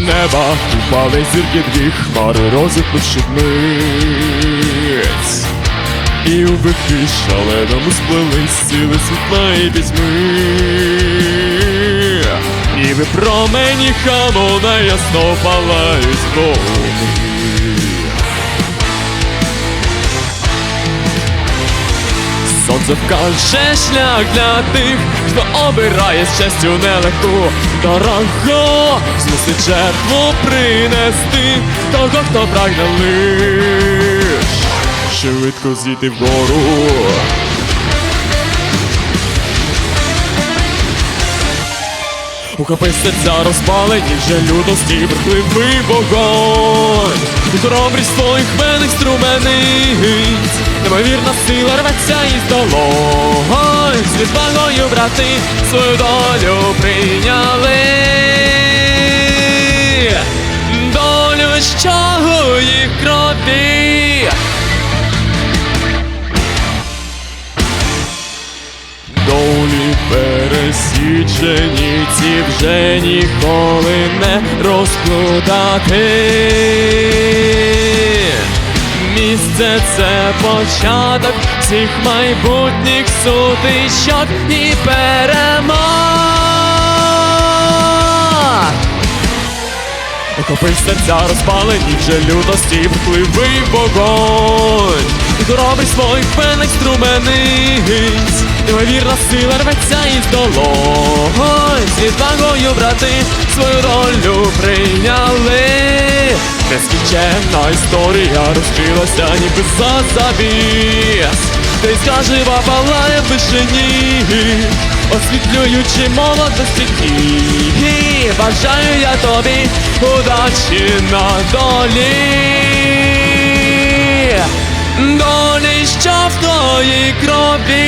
неба упали зірки дві хмари, розіпнувши вниць. І у вихрі шаленому сплелись сили світла і пітьми. Ніби промені хамона ясно палають вогні. Сонце вкаже шлях для тих, хто обирає з честю нелегку Дорого змусить жертву принести того, хто прагне лиш швидко зійти вгору. Ухопи серця розпалені вже лютості бурхливий вогонь І хоробрість твоїх вених струмениць Немовірна сила рветься із долонь. З відвагою брати свою долю прийняли пересічені, ці вже ніколи не розплутати. Місце це початок всіх майбутніх сутичок і перемог. Охопив серця розпалені вже лютості впливий вогонь І хоробрість своїх струмениць Неймовірна сила рветься із долонь З відвагою брати свою долю прийняли. Нескінченна історія розкрилася ніби за завіс. Ти скаже палає в вишині. Освітлюючи молодості дні Бажаю я тобі удачі на долі. Долі, що в твоїй крові